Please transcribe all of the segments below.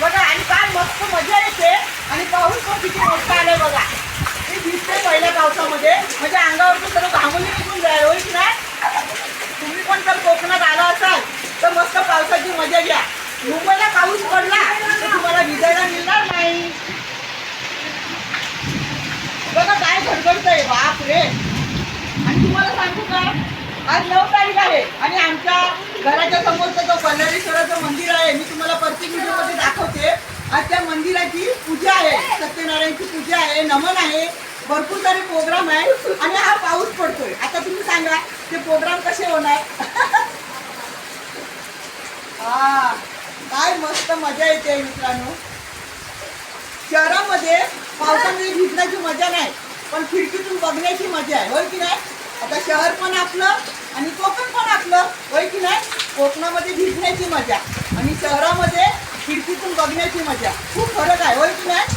बघा आणि काय मस्त मजा येते. आणि पाऊस पण किती मस्त आलाय बघा. ते दिसते पहिल्या पावसामध्ये. म्हणजे अंगावरचं सर्व घामून निघून जाईल होईल ना नाही? तुम्ही पण जर कोकणात आला असाल तर मस्त पावसाची मजा घ्या. मुंबईला पाऊस पडला तर तुम्हाला भिजायला मिळणार नाही. बघा काय घडघडतंय बाप रे आणि तुम्हाला सांगू का? आज नऊ तारीख आहे आणि आमच्या घराच्या समोरचं जो कल्याणेश्वराचं मंदिर आहे मी तुम्हाला प्रत्येक व्हिडिओमध्ये त्या मंदिराची पूजा आहे. सत्यनारायणची पूजा आहे. नमन आहे. भरपूर सारे प्रोग्राम आहे. आणि हा पाऊस पडतोय. आता तुम्ही सांगा ते प्रोग्राम कसे होणार? हा काय मस्त मजा येते मित्रांनो. शहरामध्ये पावसामध्ये भिजण्याची मजा नाही पण खिडकीतून बघण्याची मजा आहे. होय की नाही? आता शहर पण आपलं आणि कोकण पण आपलं होय की नाही? कोकणामध्ये भिजण्याची मजा आणि शहरामध्ये खिडकीतून बघण्याची मजा. खूप फरक आहे होय की नाही?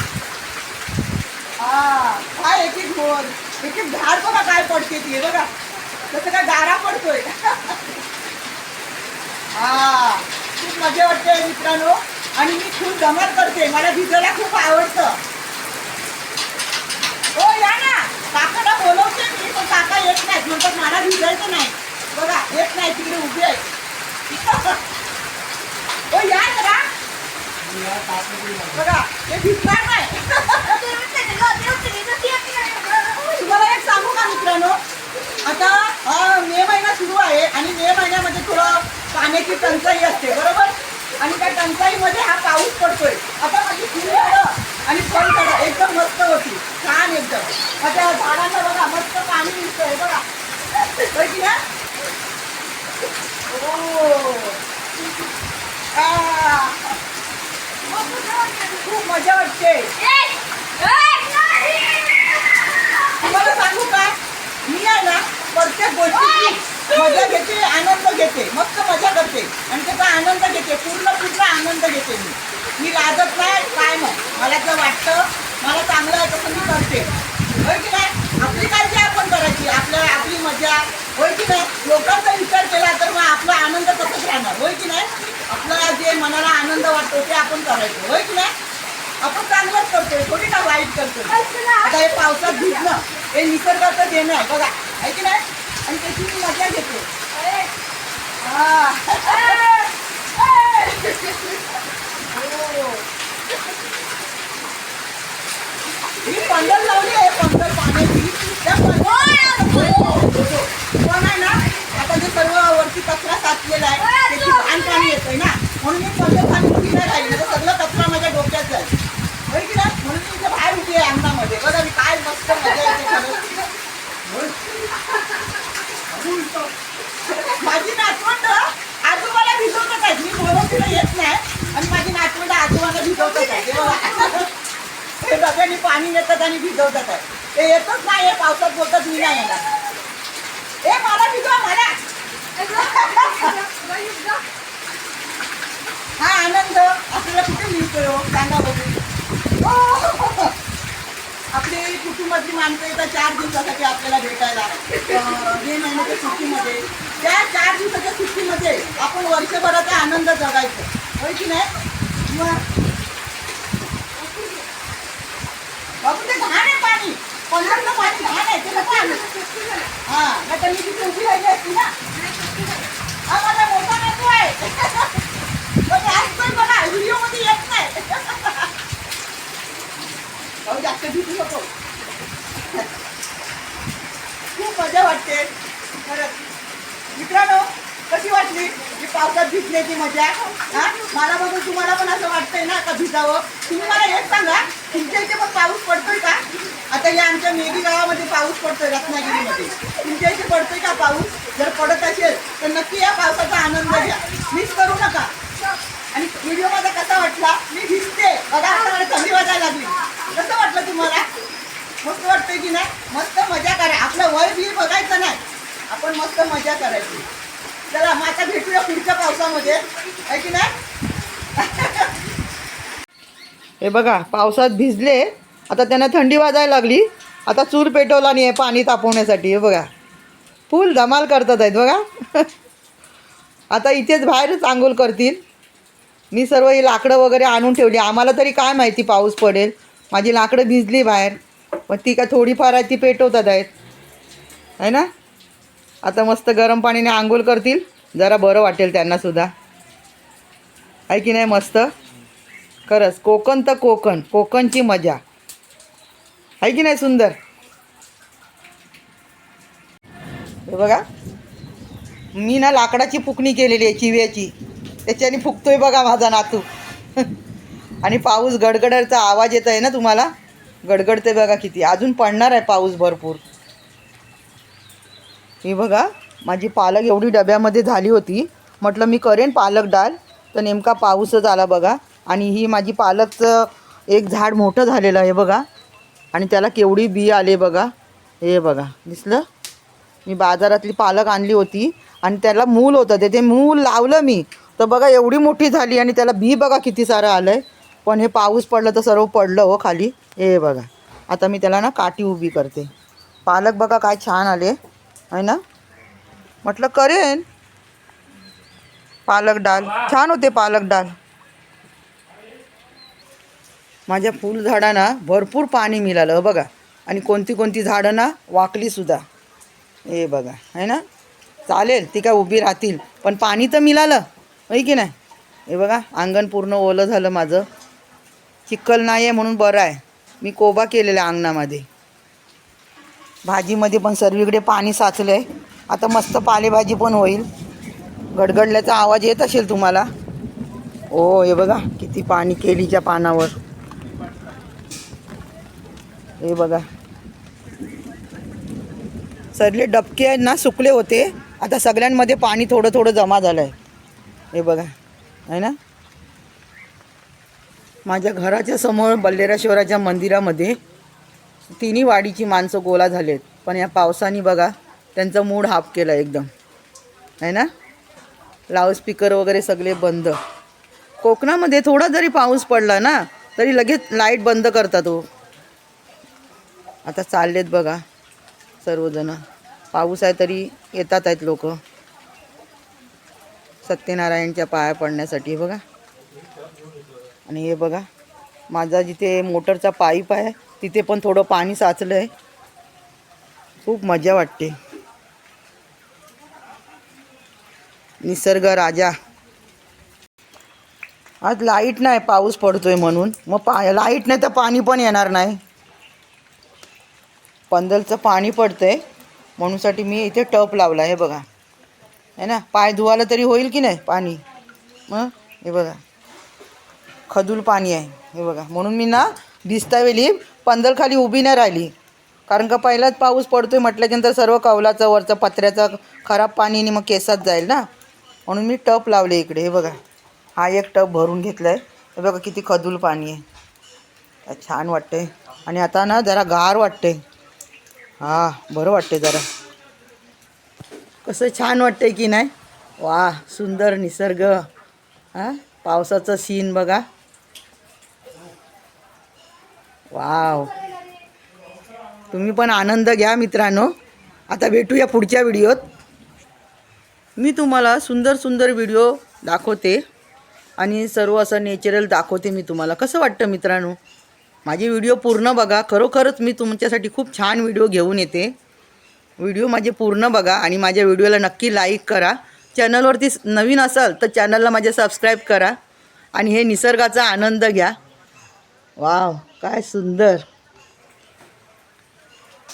हा काय एक एक मोर एक एक झाड बघा काय पडते ती बघा. तसं काय गारा पडतोय. हा खूप मजा वाटते मित्रांनो. आणि मी खूप धमाल करते मला भिजायला खूप आवडतं हो या ना काकाला बोलवते मी पण काका येत नाही म्हणतात भिजायचं नाही. बघा येत नाही तिकडे उभी आहे. ओ या जरा. बघा ते भिजणार नाही. तुम्हाला एक सांगू का मित्रांनो? आता मे महिना सुरू आहे आणि मे महिन्यामध्ये थोडं पाण्याची टंचाई असते बरोबर? आणि त्या टंचाईमध्ये हा पाऊस पडतोय. आता माझी फुलं आणि फळ झाडं एकदम मस्त होती. छान एकदम. आता त्या झाडांना बघा मस्त पाणी मिळतंय बघा. होय की ना ओ खूप मजा वाटते तुम्हाला सांगू का मी आहे ना प्रत्येक गोष्टी मजा घेते आनंद घेते मस्त मजा करते आणि त्याचा आनंद घेते पूर्ण पूर्ण आनंद घेते मी मी लाजत नाही काय नाही मला जर वाटतं मला चांगलं आहे तसं मी करते. होय की नाही? आपली काळजी आपल्या आपली मजा होय की नाही? लोकांचा विचार केला तर मग आपला आनंद तसंच राहणार होय की नाही? आपल्याला जे मनाला आनंद वाटतो ते आपण करायचं होय की नाही? आपण चांगलंच करतोय थोडी ना वाईट करतोय? आता हे पावसात भिजणं हे निसर्गाचं देणं आहे बघा आहे की नाही? आणि त्याची मी मजा घेते. हा. हो. मी पंडल लावली आहे पंडल पाण्याची त्या पंडल पण आहे ना आता जे सर्व वरती कचरा साचलेला आहे. त्याची घाण पाणी येतोय ना. म्हणून मी पंडल पाणी उभी नाही राहिली. तर सगळं कचरा माझ्या डोक्यात जाईल. होय की ना म्हणून मी इथे बाहेर उभी आहे अंगणामध्ये. बघा मी काय मस्त मजा येते खरं. माझी नातवंड आजोबाला भिजवतात आहेत. मी बोलवतीला येत नाही. आणि माझी नातवंड आजोबाला भिजवतात आहे ते बघा. ते डब्याने पाणी येतात आणि भिजवतात. ते येतच नाही. पावसात बोलतात मी नाही येणार ए मला भिजवा मला हा आनंद आपल्याला कुठे मिळतोय सांगा बघू. हो. आपली कुटुंबातली माणसं येतात चार दिवसासाठी आपल्याला भेटायला. मे महिन्याच्या सुट्टीमध्ये. त्या चार दिवसाच्या सुट्टीमध्ये आपण वर्षभराचा आनंद जगायचो. होय की नाही? मग बाबू ते घाण आहे पाणी. पंधराचं पाणी घाण आहे ते नको आणू. हा नाही तर मी तिथे उभी राहिली असती ना. हा माझा मोठा नातू आहे पण असतोय बघा व्हिडिओमध्ये येत नाही भाऊ जास्त भीती नको खूप मजा वाटते खरंच मित्रांनो कशी वाटली ही पावसात भिजण्याची मजा. हा? मला बघून तुम्हाला पण असं वाटतंय ना का भिजावं. तुम्ही मला हेच सांगा तुमच्या इथे पण पाऊस पडतोय का? आता या आमच्या मेघी गावामध्ये पाऊस पडतोय रत्नागिरीमध्ये. तुमच्या इथे पडतोय का पाऊस? जर पडत असेल तर नक्की या पावसाचा आनंद घ्या. मिस करू नका. आणि व्हिडिओ माझा कसा वाटला? मी भिजते. बघा आता कमी थंडी वाजायला लागली. कसं वाटलं तुम्हाला? मस्त वाटतंय की नाही? मस्त मजा करा. आपलं वय बी बघायचं नाही. आपण मस्त मजा करायची. चला मग आता भेटूया पुढच्या पावसामध्ये. आहे की नाही? हे बघा पावसात भिजले. आता त्यांना थंडी वाजायला लागली. आता चूल पेटवला नाही आहे पाणी तापवण्यासाठी. हे बघा. फुल धमाल करतात आहेत बघा. आता इथेच बाहेरच आंघोळ करतील. मी सर्व ही लाकडं वगैरे आणून ठेवली. आम्हाला तरी काय माहिती पाऊस पडेल? माझी लाकडं भिजली बाहेर. मग ती काय थोडीफार आहे ती पेटवतात आहेत. आहे ना? आता मस्त गरम पाण्याने आंघोळ करतील. जरा बरं वाटेल त्यांनासुद्धा आहे की नाही मस्त? खरंच कोकण तर कोकण कोकणची मजा. आहे की नाही सुंदर? हे बघा. मी ना लाकडाची फुकणी केलेली आहे चिव्याची. त्याच्याने फुकतोय बघा माझा नातू. आणि पाऊस गडगडाचा आवाज येत आहे ना तुम्हाला? गडगडते बघा किती. अजून पडणार आहे पाऊस भरपूर. हे बघा माझी पालक एवढी डब्यामध्ये झाली होती. म्हटलं मी करेन पालक डाळ तर नेमका पाऊसच आला बघा. आणि ही माझी पालकचं एक झाड मोठं झालेलं आहे बघा. आणि त्याला केवढी बी आले बघा. हे बघा दिसलं? मी बाजारातली पालक आणली होती. आणि त्याला मूल होतं ते. ते मूल लावलं मी. तर बघा एवढी मोठी झाली आणि त्याला बी बघा किती सारं आलं आहे पण हे पाऊस पडलं तर सर्व पडलं हो खाली. हे बघा. आता मी त्याला ना काठी उभी करते. पालक बघा काय छान आले. आहे ना? म्हटलं करेन। पालक डाळ छान होते पालक डाळ माझ्या फुलझाडांना भरपूर पाणी मिळालं हो बघा. आणि कोणती कोणती झाडं ना वाकलीसुद्धा हे बघा आहे ना? चालेल ती काय उभी राहतील. पण पाणी तर मिळालं होय की नाही? हे बघा अंगण पूर्ण ओलं झालं माझं. चिखल नाही आहे म्हणून बरं आहे. मी कोबा केलेला आहे अंगणामध्ये. भाजीमध्ये पण सर्वीकडे पाणी साचलं आहे आता मस्त पालेभाजी पण होईल. गडगडल्याचा आवाज येत असेल तुम्हाला? ओ हे बघा किती पाणी केलीच्या पानावर. हे बघा. सरले डबके आहेत ना सुकले होते. आता सगळ्यांमध्ये पाणी थोडं थोडं जमा झालं आहे हे बघा आहे ना? माझ्या घराच्या समोर बल्लेराश्वराच्या मंदिरामध्ये तिन्ही वाडीची माणसं गोळा झालेत. पण या पावसाने बघा त्यांचा मूड हाफ केला एकदम. आहे ना? लाऊडस्पीकर वगैरे सगळे बंद. कोकणामध्ये थोडा जरी पाऊस पडला ना तरी लगेच लाइट बंद करतात हो. आता चाललेत बघा सर्वजण. पाऊस आहे तरी येतात आहेत लोक. सत्यनारायणच्या पाया पडण्यासाठी बघा. आणि हे बघा. माझा जिथे मोटरचा पाईप आहे तिथे पण थोडं पाणी साचलं आहे खूप मजा वाटते. निसर्ग राजा. आज लाइट नाही पाऊस पडतोय म्हणून. मग पा लाइट नाही तर पाणी पण येणार नाही. पंदलचं पाणी पडतंय. म्हणूनसाठी मी इथे टप लावला हे बघा. है ना पाय धुवायला तरी होईल की नाही पाणी? मग हे बघा. खदूल पाणी आहे. हे बघा. म्हणून मी ना दिसता वेळी उभी नाही राहिली. कारण का पहिलाच पाऊस पडतोय म्हटल्याच्यानंतर सर्व कौलाचं वरचं पत्र्याचं खराब पाणी आणि मग केसात जाईल ना. म्हणून मी टप लावले इकडे. हे बघा. हा एक टप भरून घेतला आहे हे बघा किती खदूल पाणी आहे. छान वाटते आणि आता ना जरा गार वाटते हां बरं वाटते जरा. कसं छान वाटतंय की नाही? वा सुंदर निसर्ग. हां पावसाचं सीन बघा. वाव. तुम्ही पण आनंद घ्या मित्रांनो. आता भेटूया पुढच्या व्हिडिओत. मी तुम्हाला सुंदर सुंदर व्हिडिओ दाखवते आणि सर्व असं नेचरल दाखवते मी तुम्हाला. कसं वाटतं मित्रांनो? माझी व्हिडिओ पूर्ण बघा. खरोखरच मी तुमच्यासाठी खूप छान व्हिडिओ घेऊन येते. व्हिडिओ माझे पूर्ण बघा आणि माझ्या व्हिडिओला नक्की लाईक करा. चॅनलवरती नवीन असाल तर चॅनलला माझ्या सबस्क्राईब करा आणि हे निसर्गाचा आनंद घ्या. वाव. काय सुंदर.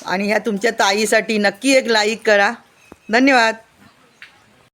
आणि ह्या तुमच्या ताईसाठी नक्की एक लाईक करा. धन्यवाद.